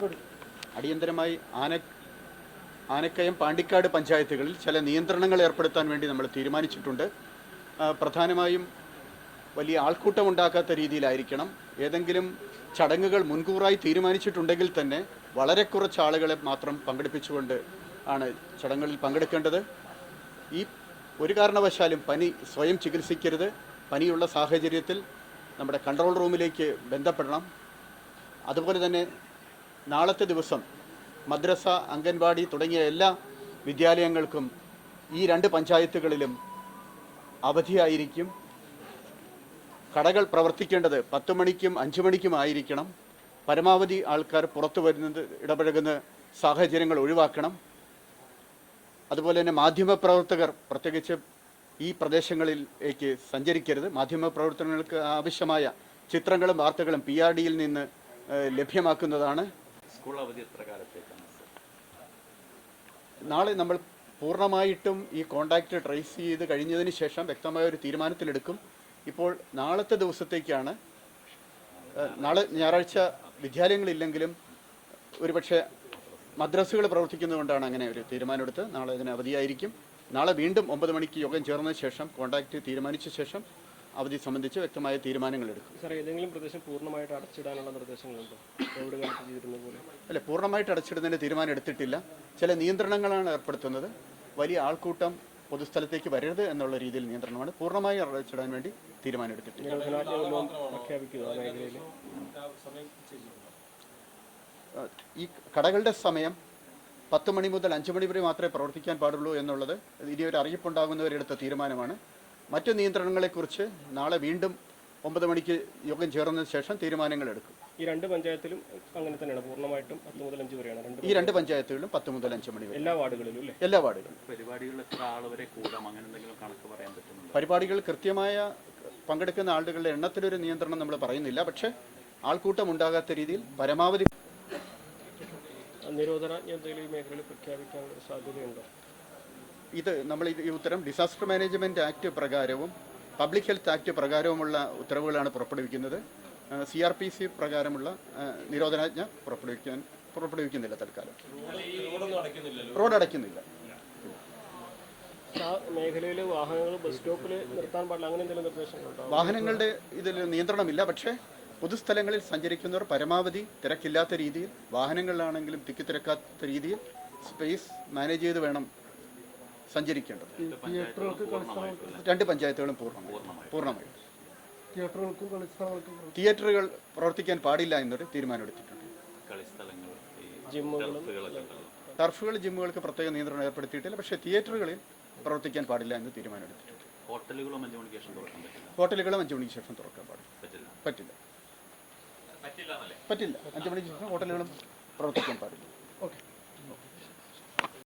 അടിയന്തരമായി ആന ആനക്കയം പാണ്ടിക്കാട് പഞ്ചായത്തുകളിൽ ചില നിയന്ത്രണങ്ങൾ ഏർപ്പെടുത്താൻ വേണ്ടി നമ്മൾ തീരുമാനിച്ചിട്ടുണ്ട്. പ്രധാനമായും വലിയ ആൾക്കൂട്ടം ഉണ്ടാക്കാത്ത രീതിയിലായിരിക്കണം. ഏതെങ്കിലും ചടങ്ങുകൾ മുൻകൂറായി തീരുമാനിച്ചിട്ടുണ്ടെങ്കിൽ തന്നെ വളരെ കുറച്ച് ആളുകളെ മാത്രം പങ്കെടുപ്പിച്ചുകൊണ്ട് ആണ് ചടങ്ങുകളിൽ പങ്കെടുക്കേണ്ടത്. ഈ ഒരു കാരണവശാലും പനി സ്വയം ചികിത്സിക്കരുത്. പനിയുള്ള സാഹചര്യത്തിൽ നമ്മുടെ കൺട്രോൾ റൂമിലേക്ക് ബന്ധപ്പെടണം. അതുപോലെ തന്നെ നാളത്തെ ദിവസം മദ്രസ അംഗൻവാടി തുടങ്ങിയ എല്ലാ വിദ്യാലയങ്ങൾക്കും ഈ രണ്ട് പഞ്ചായത്തുകളിലും അവധിയായിരിക്കും. കടകൾ പ്രവർത്തിക്കേണ്ടത് പത്ത് മണിക്കും അഞ്ച് മണിക്കും ആയിരിക്കണം. പരമാവധി ആൾക്കാർ പുറത്തു വരുന്നത് ഇടപഴകുന്ന സാഹചര്യങ്ങൾ ഒഴിവാക്കണം. അതുപോലെ തന്നെ മാധ്യമപ്രവർത്തകർ പ്രത്യേകിച്ച് ഈ പ്രദേശങ്ങളിലേക്ക് സഞ്ചരിക്കരുത്. മാധ്യമപ്രവർത്തനങ്ങൾക്ക് ആവശ്യമായ ചിത്രങ്ങളും വാർത്തകളും പി ആർ ഡിയിൽ നിന്ന് ലഭ്യമാക്കുന്നതാണ്. സ്കൂൾ അവധി എത്ര കാലത്തേക്കാണ്? നാളെ നമ്മൾ പൂർണമായിട്ടും ഈ കോണ്ടാക്റ്റ് ട്രേസ് ചെയ്ത് കഴിഞ്ഞതിന് ശേഷം വ്യക്തമായ ഒരു തീരുമാനത്തിലെടുക്കും. ഇപ്പോൾ നാളത്തെ ദിവസത്തേക്കാണ് നാളെ ഞായറാഴ്ച വിദ്യാലയങ്ങളില്ലെങ്കിലും ഒരുപക്ഷെ മദ്രസുകൾ പ്രവർത്തിക്കുന്നതുകൊണ്ടാണ് അങ്ങനെ ഒരു തീരുമാനമെടുത്ത് നാളെ ഇതിന് അവധിയായിരിക്കും. നാളെ വീണ്ടും ഒമ്പത് മണിക്ക് യോഗം ചേർന്ന ശേഷം കോണ്ടാക്റ്റ് തീരുമാനിച്ച ശേഷം അവധി സംബന്ധിച്ച് വ്യക്തമായ തീരുമാനങ്ങൾ എടുക്കും. സാർ ഏതെങ്കിലും പ്രദേശം പൂർണമായിട്ട് അടച്ചിടാനുള്ള നിർദ്ദേശങ്ങളുണ്ടോ? കോവിഡ് കാലത്ത് ചെയ്തിരുന്ന പോലെ. അല്ല പൂർണമായിട്ട് അടച്ചിടുന്നതിന് തീരുമാനം എടുത്തിട്ടില്ല. ചില നിയന്ത്രണങ്ങളാണ് ഏർപ്പെടുത്തുന്നത്. വലിയ ആൾക്കൂട്ടം പൊതുസ്ഥലത്തേക്ക് വരരുത് എന്നുള്ള രീതിയിൽ നിയന്ത്രണമാണ് പൂർണമായി അടച്ചിടാൻ വേണ്ടി തീരുമാനം എടുത്തിട്ടില്ല. നിരോധനാജ്ഞ വല്ലതും പ്രഖ്യാപിക്കുക ആ മേഖലയിൽ ഏഹ് ഈ കടകളുടെ സമയം പത്ത് മണി മുതൽ അഞ്ച് മണി വരെ മാത്രമേ പ്രവർത്തിക്കാൻ പാടുള്ളൂ എന്നുള്ളത് ഇനി ഒരു അറിയിപ്പുണ്ടാകുന്നവരെടുത്ത തീരുമാനമാണ്. മറ്റ് നിയന്ത്രണങ്ങളെക്കുറിച്ച് നാളെ വീണ്ടും ഒമ്പത് മണിക്ക് യോഗം ചേർന്നതിന് ശേഷം തീരുമാനങ്ങൾ എടുക്കും. ഈ രണ്ട് പഞ്ചായത്തിലും അങ്ങനെ തന്നെയാണ്. പൂർണമായിട്ടും പത്ത് മുതൽ അഞ്ച് വരെയാണ്. രണ്ട് ഈ രണ്ട് പഞ്ചായത്തുകളിലും പത്ത് മുതൽ അഞ്ച് മണി വരെ. എല്ലാ വാർഡുകളിലും അല്ലേ? എല്ലാ വാർഡുകളിലും. പരിപാടികളിൽ എത്ര ആൾ വരെ കൂടാം? അങ്ങനെ എന്തെങ്കിലും കണക്ക് പറയാൻ പറ്റുന്നുണ്ടോ? പരിപാടികൾ കൃത്യമായ പങ്കെടുക്കുന്ന ആളുകളുടെ എണ്ണത്തിലൊരു നിയന്ത്രണം നമ്മൾ പറയുന്നില്ല. പക്ഷേ ആൾക്കൂട്ടം ഉണ്ടാകാത്ത രീതിയിൽ പരമാവധി നിരോധനാജ്ഞ എന്തെങ്കിലും ഈ മേഖലയിൽ പ്രഖ്യാപിക്കാനുള്ള സാധ്യതയുണ്ടോ? ഇത് നമ്മൾ ഈ ഉത്തരം ഡിസാസ്റ്റർ മാനേജ്മെന്റ് ആക്ട് പ്രകാരവും പബ്ലിക് ഹെൽത്ത് ആക്ട് പ്രകാരവുമുള്ള ഉത്തരവുകളാണ് പുറപ്പെടുവിക്കുന്നത്. സി ആർ പി സി പ്രകാരമുള്ള നിരോധനാജ്ഞ പുറപ്പെടുവിക്കാൻ പുറപ്പെടുവിക്കുന്നില്ല തൽക്കാലം. റോഡ് അടയ്ക്കുന്നില്ല. മേഖലയിൽ വാഹനങ്ങൾ ബസ് സ്റ്റോപ്പിൽ നിർത്താൻ പാടില്ല. അങ്ങനെ എന്തെങ്കിലും നിർദ്ദേശങ്ങളുണ്ടോ? വാഹനങ്ങളുടെ ഇതിൽ നിയന്ത്രണമില്ല. പക്ഷേ പൊതുസ്ഥലങ്ങളിൽ സഞ്ചരിക്കുന്നവർ പരമാവധി തിരക്കില്ലാത്ത രീതിയിൽ വാഹനങ്ങളിലാണെങ്കിലും തിക്കിത്തിരക്കാത്ത രീതിയിൽ സ്പേസ് മാനേജ് ചെയ്ത് വേണം സഞ്ചരിക്കേണ്ടത്. രണ്ട് പഞ്ചായത്തുകളും പൂർണമായി. പൂർണമായി. തിയേറ്ററുകൾ പ്രവർത്തിക്കാൻ പാടില്ല എന്നൊരു തീരുമാനമെടുത്തിട്ടുണ്ട്. കളിസ്ഥലങ്ങൾ ജിമ്മുകളും ടർഫുകളൊക്കെ ടർഫുകൾ ജിമ്മുകൾക്ക് പ്രത്യേക നിയന്ത്രണം ഏർപ്പെടുത്തിയിട്ടില്ല. പക്ഷേ തിയേറ്ററുകളിൽ പ്രവർത്തിക്കാൻ പാടില്ല എന്ന് തീരുമാനമെടുത്തിട്ടുണ്ട്. ഹോട്ടലുകളും അഞ്ചു മണിക്ക് ശേഷം തുറക്കാൻ പറ്റില്ല. ഹോട്ടലുകളും അഞ്ച് മണിക്ക് ശേഷം തുറക്കാൻ പാടില്ല. പറ്റില്ല. പറ്റില്ല. അഞ്ച് മണിക്ക് ശേഷം ഹോട്ടലുകളും പ്രവർത്തിക്കാൻ പാടില്ല. ഓക്കെ.